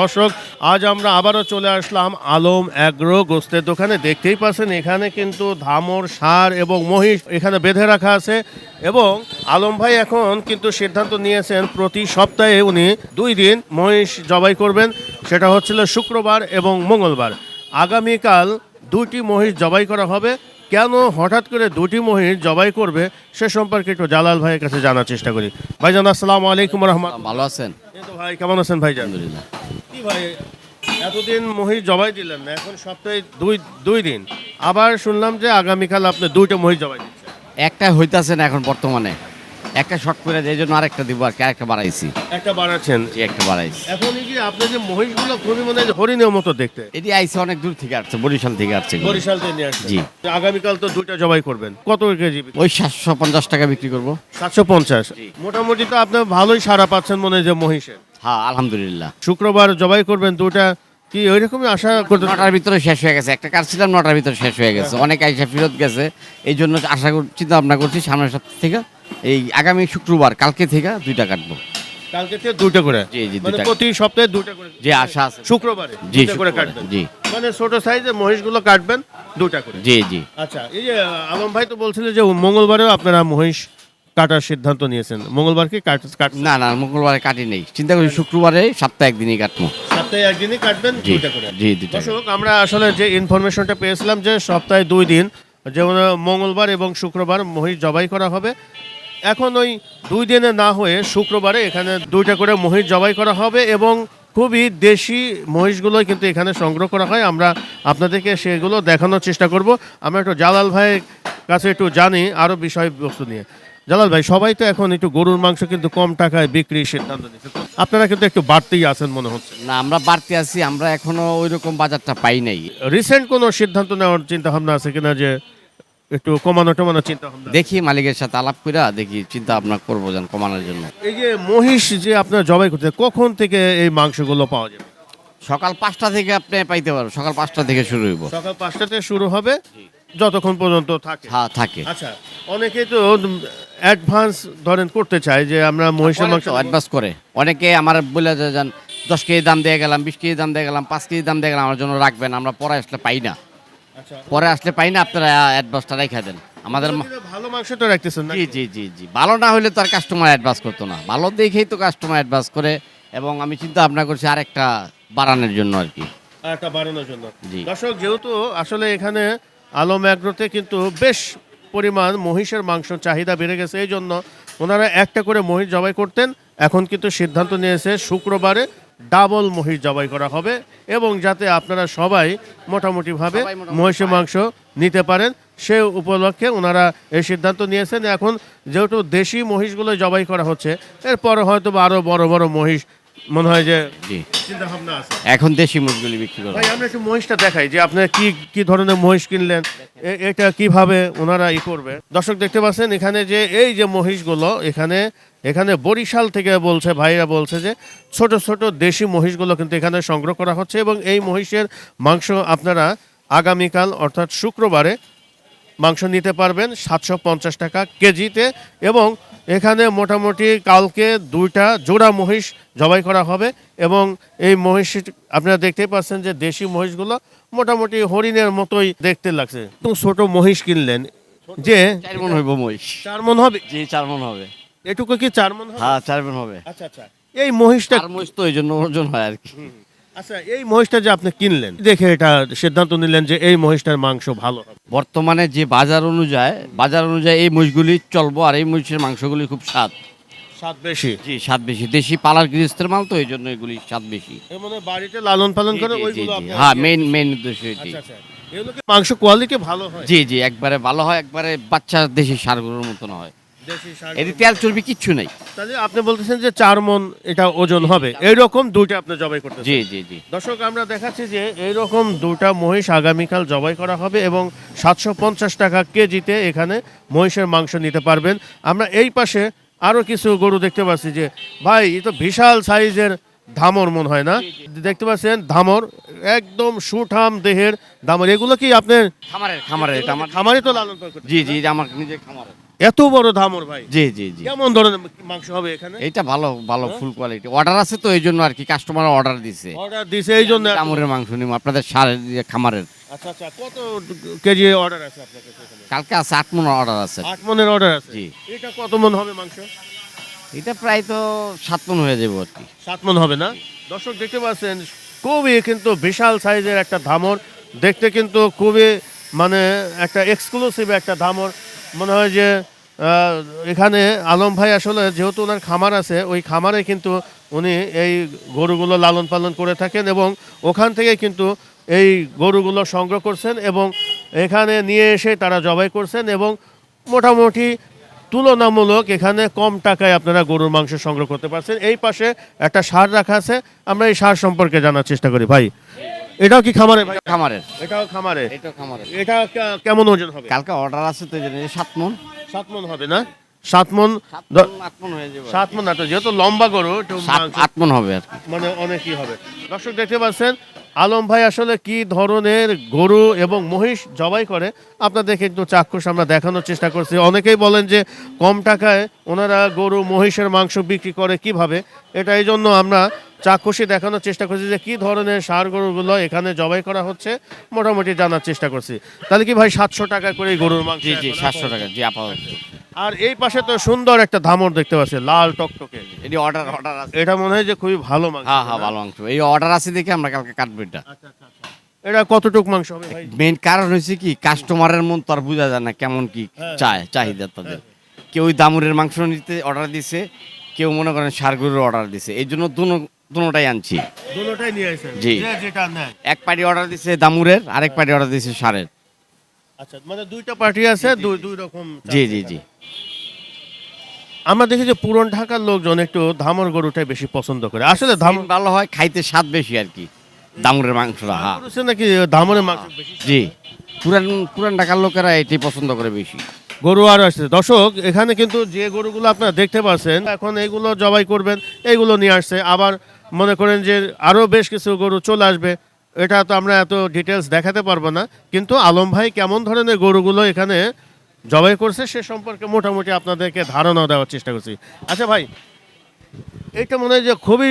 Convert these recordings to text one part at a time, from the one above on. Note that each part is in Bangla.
দর্শক আজ আমরা আবারও চলে আসলাম আলম অ্যাগ্রো গোস্তের দোকানে। দেখতেই পাচ্ছেন এখানে কিন্তু ধামর সার এবং মহিষ এখানে বেঁধে রাখা আছে এবং আলম ভাই এখন কিন্তু সিদ্ধান্ত নিয়েছেন প্রতি সপ্তাহে উনি দুই দিন মহিষ জবাই করবেন। সেটা হচ্ছিল শুক্রবার এবং মঙ্গলবার। আগামীকাল দুটি মহিষ জবাই করা হবে। কেন হঠাৎ করে দুটি মহিষ জবাই করবে সে সম্পর্কে একটু জালাল ভাইয়ের কাছে জানার চেষ্টা করি। ভাইজান আসসালামু আলাইকুম রহমান ভালো আছেন? ভাই কেমন আছেন ভাইজান? আলহামদুলিল্লাহ। কি ভাই এতদিন জবাই দিলেন না এখন সপ্তাহে দুই দুই দিন। আবার শুনলাম যে আগামীকাল আপনি দুইটা মহিষ জবাই দিচ্ছেন। একটা হইতাছে না এখন বর্তমানে। একটা শর্ট করে এই জন্য আরেকটা দিব আর কি আরেকটা বাড়াইছি। একটা বাড়াচ্ছেন? জি একটা বাড়াইছি। এখন যে আপনি যে মহিষগুলো খুবই মনে হরিণের মতো দেখতে। এটি আইসে অনেক দূর থেকে আসছে বরিশাল থেকে আসছে বরিশাল থেকে নিয়ে আসছেন জি। আগামীকাল তো দুইটা জবাই করবেন। কত কেজি ওই সাতশো পঞ্চাশ টাকা বিক্রি করব। সাতশো পঞ্চাশ। মোটামুটি তো আপনি ভালোই সারা পাচ্ছেন মনে হয় যে মহিষের। হ্যাঁ আলহামদুলিল্লাহ। শুক্রবার জবাই করবেন দুটা। কি ওই রকমই আশা করতে নটার ভিতরে শেষ হয়ে গেছে। একটা কাটছিলাম নটার ভিতরে শেষ হয়ে গেছে। অনেক আইসা ফেরত গেছে। এই জন্য আশা চিন্তা ভাবনা করছি সামনের সপ্তাহ থেকে এই আগামী শুক্রবার কালকে থেকে দুইটা কাটবো। কালকে থেকে দুইটা করে? জি, জি, মানে প্রতি সপ্তাহে দুইটা করে? যে আশা আছে। শুক্রবারে জি করে কাটবেন? জি। মানে ছোট সাইজের মহিষগুলো কাটবেন দুটা করে? জি জি। আচ্ছা এই যে আলম ভাই তো বলছিল যে মঙ্গলবারেও আপনারা মহিষ কাটার সিদ্ধান্ত নিয়েছেন। মঙ্গলবার কি কাট কাট না না মঙ্গলবারে কাটি নেই। চিন্তা করি শুক্রবারে সপ্তাহে একদিনই কাটবো। সপ্তাহে একদিনই কাটবেন? দুইটা করে। জি দুইটা দর্শক আমরা আসলে যে ইনফরমেশনটা পেয়েছিলাম যে সপ্তাহে দুই দিন যেমন মঙ্গলবার এবং শুক্রবার মহিষ জবাই করা হবে। এখন ওই দুই দিনে না হয়ে শুক্রবারে এখানে দুইটা করে মহিষ জবাই করা হবে এবং খুবই দেশি মহিষগুলো কিন্তু এখানে সংগ্রহ করা হয়। আমরা আপনাদেরকে সেগুলো দেখানোর চেষ্টা করব। আমরা একটু জালাল ভাইয়ের কাছে একটু জানি আরও বিষয়বস্তু নিয়ে। জালাল ভাই সবাই তো এখন একটু গরুর মাংস কিন্তু কম টাকায় বিক্রির সিদ্ধান্ত নিচ্ছে আপনারা কিন্তু একটু বাড়তেই আছেন মনে হচ্ছে। না আমরা বাড়তে আছি আমরা এখনও ওই রকম বাজারটা পাই নাই। রিসেন্ট কোনো সিদ্ধান্ত নেওয়ার চিন্তা ভাবনা আছে কিনা যে একটু কমানো টমানোর চিন্তা ভাবনা দেখি মালিকের সাথে আলাপ করে দেখি চিন্তা ভাবনা করব যেন কমানোর জন্য। এই যে মহিষ যে আপনার জবাই করতে কখন থেকে এই মাংসগুলো পাওয়া যাবে? সকাল পাঁচটা থেকে আপনি পাইতে পারবেন সকাল পাঁচটা থেকে শুরু হইব। সকাল পাঁচটাতে শুরু হবে। যতক্ষণ পর্যন্ত থাকে। হ্যাঁ থাকে। আচ্ছা অনেকেই তো অ্যাডভান্স ধরেন করতে চায় যে আমরা মহিষের মাংস অ্যাডভান্স করে। অনেকে আমার বলে যান দশ কেজি দাম দিয়ে গেলাম বিশ কেজি দাম দিয়ে গেলাম পাঁচ কেজি দাম দিয়ে গেলাম আমার জন্য রাখবেন আমরা পরে আসলে পাই না। আচ্ছা। পরে আসলে পাই না আপনারা অ্যাডভান্সটা রেখে দেন। আমাদের ভালো মাংস তো রাখতেছেন জি জি জি জি। ভালো না হলে তো আর কাস্টমার অ্যাডভান্স করতো না। ভালো দেখেই তো কাস্টমার অ্যাডভান্স করে এবং আমি চিন্তা ভাবনা করছি আরেকটা বাড়ানোর জন্য আর কি। একটা বাড়ানোর জন্য। দর্শক যেহেতু আসলে এখানে আলম অ্যাগ্রোতে কিন্তু বেশ পরিমাণ মহিষের মাংস চাহিদা বেড়ে গেছে। এই জন্য ওনারা একটা করে মহিষ জবাই করতেন। এখন কিন্তু সিদ্ধান্ত নিয়েছে শুক্রবারে ডাবল মহিষ জবাই করা হবে এবং যাতে আপনারা সবাই মোটামুটিভাবে মহিষের মাংস নিতে পারেন সে উপলক্ষে ওনারা এই সিদ্ধান্ত নিয়েছেন। এখন যেহেতু দেশি মহিষগুলো জবাই করা হচ্ছে এরপর হয়তো বা আরও বড় বড় মহিষ মনে হয় যে জি। চিন্তা ভাবনা আছে। এখন দেশি মুরগিগুলি বিক্রি করব ভাই আমরা একটু মহিষটা দেখাই যে কি কি ধরনের মহিষ কিনলেন এটা কীভাবে ওনারা ই করবে। দর্শক দেখতে পাচ্ছেন এখানে যে এই যে মহিষগুলো এখানে এখানে বরিশাল থেকে বলছে ভাইরা বলছে যে ছোট ছোট দেশি মহিষগুলো কিন্তু এখানে সংগ্রহ করা হচ্ছে এবং এই মহিষের মাংস আপনারা আগামীকাল অর্থাৎ শুক্রবারে মাংস নিতে পারবেন সাতশো পঞ্চাশ টাকা কেজিতে এবং এখানে মোটামুটি কালকে দুইটা জোড়া মহিষ জবাই করা হবে এবং এই মহিষ আপনারা দেখতেই পাচ্ছেন যে দেশি মহিষগুলো মোটামুটি হরিণের মতোই দেখতে লাগছে। তো ছোট মহিষ কিনলেন। যে চার মন হইব মহিষ। চার মন হবে? জি চার মন হবে। এটুকু কি চার মন হবে? হ্যাঁ চার মন হবে। আচ্ছা আচ্ছা। এই মহিষটা মহিষ তো এই জন্য ওজন হয় আর কি। আচ্ছা এই মহিষটা যে আপনি কিনলেন দেখে এটা সিদ্ধান্ত নিলেন যে এই মহিষটার মাংস ভালো হবে। বর্তমানে যে বাজার অনুযায়ী বাজার অনুযায়ী এই মহিষগুলি চলবো আর এই মহিষের মাংসগুলি খুব স্বাদ। স্বাদ বেশি? জি স্বাদ বেশি। দেশি পালার গৃহস্থের মাল তো এই জন্য এগুলি স্বাদ বেশি। মানে বাড়িতে লালন পালন করে ওইগুলো হ্যাঁ মেইন মেইন উদ্দেশ্য এটি। আচ্ছা আচ্ছা। মাংস কোয়ালিটি ভালো হয়? জি জি একবারে ভালো হয় একবারে বাচ্চা দেশি সারগুলোর মতন হয়। এটি তেল চর্বি কিচ্ছু নেই। তাহলে আপনি বলতেছেন যে চার মন এটা ওজন হবে। এইরকম দুইটা আপনি জবাই করতে জি জি জি। দর্শক আমরা দেখাচ্ছি যে এইরকম দুটা মহিষ আগামীকাল জবাই করা হবে এবং সাতশো পঞ্চাশ টাকা কেজিতে এখানে মহিষের মাংস নিতে পারবেন। আমরা এই পাশে আরও কিছু গরু দেখতে পাচ্ছি যে ভাই এ তো বিশাল সাইজের ধামর মন হয় না? দেখতে পাচ্ছেন ধামর একদম সুঠাম দেহের ধামর। এগুলো কি আপনার খামারের খামারের এটা খামারে তো লালন জি জি আমার নিজের খামারের। এত বড় ধামর ভাই। জি জি জি। কেমন ধরনের মাংস হবে এখানে? এটা ভালো ভালো ফুল কোয়ালিটি অর্ডার আছে তো এই জন্য আর কি কাস্টমার অর্ডার দিছে। অর্ডার দিছে এই জন্য এত- মাংস নিব আপনাদের সারের খামারের। আচ্ছা আচ্ছা কত কেজি অর্ডার আছে এখানে? কালকে আছে আট মন অর্ডার আছে। আট মনের অর্ডার আছে? জি। এটা কত মন হবে মাংস? এটা প্রায় তো সাত মন হয়ে যাবে আর কি। সাত মন হবে না? দর্শক দেখতে পাচ্ছেন খুবই কিন্তু বিশাল সাইজের একটা ধামর। দেখতে কিন্তু খুবই মানে একটা এক্সক্লুসিভ একটা ধামর। মনে হয় যে এখানে আলম ভাই আসলে যেহেতু ওনার খামার আছে ওই খামারে কিন্তু উনি এই গরুগুলো লালন পালন করে থাকেন এবং ওখান থেকে কিন্তু এই গরুগুলো সংগ্রহ করছেন এবং এখানে নিয়ে এসে তারা জবাই করছেন এবং মোটামুটি তুলনামূলক এখানে কম টাকায় আপনারা গরুর মাংস সংগ্রহ করতে পারছেন। এই পাশে একটা সার রাখা আছে আমরা এই সার সম্পর্কে জানার চেষ্টা করি। ভাই এটাও কি খামারে ভাই? খামারের এটাও খামারে। এটা খামারের এটা কেমন ওজন হবে? কালকে অর্ডার আছে তো সাত মন। সাত মন হবে না? সাত মন সাত মন, আট সাত না তো যেহেতু লম্বা গরু আট মন হবে আর মানে অনেকই হবে। দর্শক দেখতে পাচ্ছেন আলম ভাই আসলে কি ধরনের গরু এবং মহিষ জবাই করে? আপনাদেরকে একটু চাক্ষুষ আমরা দেখানোর চেষ্টা করছি। অনেকেই বলেন যে কম টাকায় ওনারা গরু মহিষের মাংস বিক্রি করে কীভাবে? এটা এই জন্য আমরা চাক্ষুষী দেখানোর চেষ্টা করছি যে কি ধরনের সার গরুগুলো এখানে জবাই করা হচ্ছে মোটামুটি জানার চেষ্টা করছি। তাহলে কি ভাই সাতশো টাকা করে গরুর মাংস? জি জি সাতশো টাকা জি আপাতত আর এই পাশে তো সুন্দর একটা ধামর দেখতে পাচ্ছি লাল টকটকে। এটি অর্ডার অর্ডার আছে। এটা মনে হয় যে খুবই ভালো মাংস হ্যাঁ হ্যাঁ ভালো মাংস। এই অর্ডার আছে দেখে আমরা কালকে কাটবো এটা। আচ্ছা আচ্ছা আচ্ছা। এটা কতটুক মাংস হবে ভাই? মেইন কারণ হয়েছে কি কাস্টমারের মন তো আর বোঝা যায় না কেমন কি হ্যাঁ। চায় চাহিদা তাদের। কেউ দামুরের মাংস নিতে অর্ডার দিছে কেউ মনে করেন সারগুলোর অর্ডার দিছে। এই জন্য দুনো দুটাই আনছি। দুটোটাই নিয়ে আসেন জি। যে যেটা নেয়। এক পার্টি অর্ডার দিছে দামুরের আরেক পার্টি অর্ডার দিছে সারের। আচ্ছা মানে দুইটা পার্টি আছে দুই দুই রকম জি জি। জি। আমরা দেখি যে পুরন ঢাকার লোকজন একটু ধামর গরুটাই বেশি পছন্দ করে। আসলে ধামর দাম ভালো হয় খাইতে স্বাদ বেশি আর কি। দামুরের মাংসটা হ্যাঁ। নাকি ধামরের মাংস বেশি? জি। পুরান পুরান ঢাকার লোকেরা এটি পছন্দ করে বেশি। গরু আর আসছে। দর্শক এখানে কিন্তু যে গরুগুলো আপনারা দেখতে পাচ্ছেন এখন এইগুলো জবাই করবেন এইগুলো নিয়ে আসছে। আবার মনে করেন যে আরও বেশ কিছু গরু চলে আসবে এটা তো আমরা এত ডিটেলস দেখাতে পারব না। কিন্তু আলম ভাই কেমন ধরনের গরুগুলো এখানে জবাই করছে সে সম্পর্কে মোটামুটি আপনাদেরকে ধারণা দেওয়ার চেষ্টা করছি। আচ্ছা ভাই এটা মনে হয় যে খুবই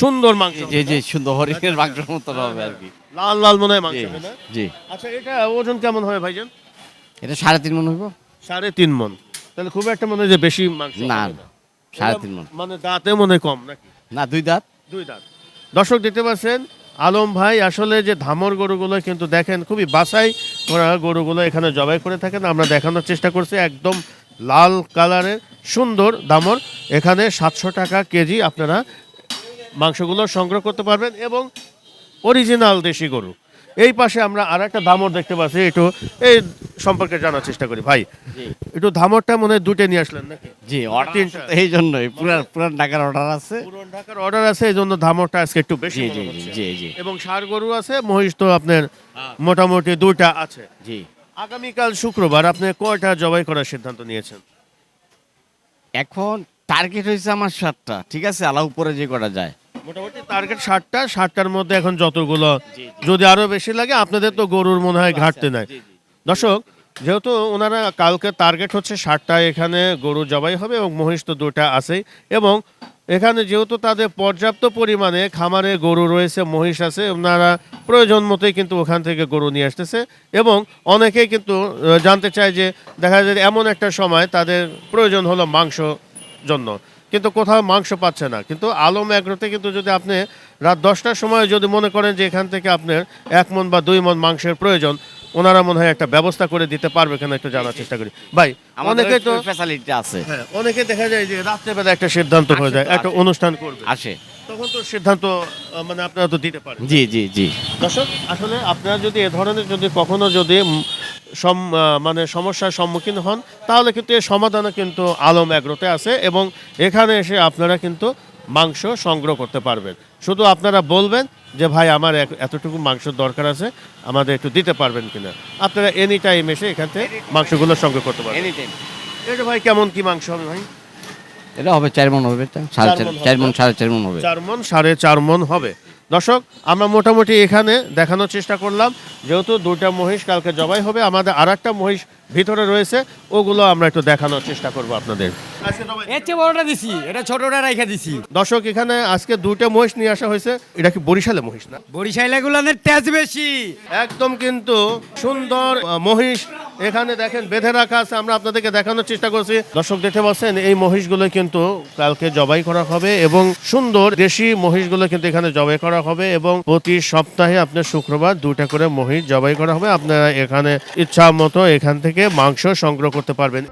সুন্দর মাংস। জি জি সুন্দর হরিণের মাংসের মতো হবে আর কি। লাল লাল মনে হয় মাংস জি হবে জি। আচ্ছা এটা ওজন কেমন হবে ভাইজান? এটা সাড়ে তিন মন হইব। সাড়ে তিন মন তাহলে খুব একটা মনে হয় যে বেশি মাংস না হবে না সাড়ে তিন মন মানে দাঁতে মনে হয় কম নাকি? না দুই দাঁত। দুই দাঁত। দর্শক দেখতে পাচ্ছেন আলম ভাই আসলে যে ধামর গরুগুলো কিন্তু দেখেন খুবই বাসাই করা গরুগুলো এখানে জবাই করে থাকেন। আমরা দেখানোর চেষ্টা করছি একদম লাল কালারের সুন্দর দামর এখানে সাতশো টাকা কেজি আপনারা মাংসগুলো সংগ্রহ করতে পারবেন এবং অরিজিনাল দেশি গরু। এই পাশে আমরা আর একটা ধামর দেখতে পাচ্ছি একটু এই সম্পর্কে জানার চেষ্টা করি। ভাই একটু ধামরটা মনে হয় দুটে নিয়ে আসলেন নাকি? জি তিনটা। এই জন্যই পুরান পুরান ঢাকার অর্ডার আছে। পুরন ঢাকার অর্ডার আছে এই জন্য ধামরটা আজকে একটু বেশি জি জি জি জি। এবং ষাড় গরু আছে মহিষ তো আপনার মোটামুটি দুইটা আছে। জি। আগামীকাল শুক্রবার আপনি কয়টা জবাই করার সিদ্ধান্ত নিয়েছেন? এখন টার্গেট হয়েছে আমার সাতটা ঠিক আছে? আলা উপরে যে করা যায়। মোটামুটি টার্গেট ষাটটা ষাটটার মধ্যে এখন যতগুলো যদি আরও বেশি লাগে আপনাদের তো গরুর মনে হয় ঘাটতি নাই। দর্শক যেহেতু ওনারা কালকে টার্গেট হচ্ছে ষাটটা এখানে গরু জবাই হবে এবং মহিষ তো দুটা আছেই। এবং এখানে যেহেতু তাদের পর্যাপ্ত পরিমাণে খামারে গরু রয়েছে মহিষ আছে ওনারা প্রয়োজন মতোই কিন্তু ওখান থেকে গরু নিয়ে আসতেছে। এবং অনেকেই কিন্তু জানতে চায় যে দেখা যায় যে এমন একটা সময় তাদের প্রয়োজন হলো মাংস জন্য। কিন্তু কোথাও মাংস পাচ্ছে না। কিন্তু আলম এগ্রোতে কিন্তু যদি আপনি রাত দশটার সময় যদি মনে করেন যে এখান থেকে আপনার এক মন বা দুই মন মাংসের প্রয়োজন ওনারা মনে হয় একটা ব্যবস্থা করে দিতে পারবে কেন একটু জানার চেষ্টা করি। ভাই অনেকে তো ফ্যাসিলিটি আছে। হ্যাঁ অনেকে দেখা যায় যে রাত্রেবেলা একটা সিদ্ধান্ত হয়ে যায় একটা অনুষ্ঠান করবে। আসে। তখন তো সিদ্ধান্ত মানে আপনারা তো দিতে পারেন। জি জি জি। দর্শক আসলে আপনারা যদি এ ধরনের যদি কখনো যদি মানে সমস্যার সম্মুখীন হন তাহলে কিন্তু এর সমাধানও কিন্তু আলম এগ্রোতে আছে এবং এখানে এসে আপনারা কিন্তু মাংস সংগ্রহ করতে পারবেন। শুধু আপনারা বলবেন যে ভাই আমার এতটুকু মাংস দরকার আছে আমাদের একটু দিতে পারবেন কিনা? আপনারা এনি টাইম এসে এখান থেকে মাংসগুলো সংগ্রহ করতে পারবেন। এনি টাইম এটা ভাই কেমন কি মাংস হবে ভাই? এটা হবে চার মন হবে সাড়ে চার চার মন সাড়ে চার মন হবে। চার মন সাড়ে চার মন হবে। দর্শক, আমরা মোটামুটি এখানে দেখানোর চেষ্টা করলাম। যেহেতু দুটা মহিষ কালকে জবাই হবে, আমাদের আর একটা মহিষ ভিতরে রয়েছে ওগুলো আমরা একটু দেখানোর চেষ্টা করব আপনাদের। এর চেয়ে বড়টা দিছি এটা ছোটটা রাইখা দিছি। দর্শক এখানে আজকে দুইটা মহিষ নিয়ে আসা হয়েছে এটা কি বরিশালে মহিষ না? বরিশাইলা গুলানের তেজ বেশি। একদম কিন্তু সুন্দর মহিষ এখানে দেখেন বেঁধে রাখা আছে আমরা আপনাদেরকে দেখানোর চেষ্টা করছি। দর্শক দেখতে পাচ্ছেন এই মহিষগুলো কিন্তু কালকে জবাই করা হবে এবং সুন্দর দেশি মহিষগুলো কিন্তু এখানে জবাই করা হবে এবং প্রতি সপ্তাহে আপনার শুক্রবার দুইটা করে মহিষ জবাই করা হবে। আপনারা এখানে ইচ্ছা মতো এখান থেকে মাংস সংগ্রহ করতে পারবেন।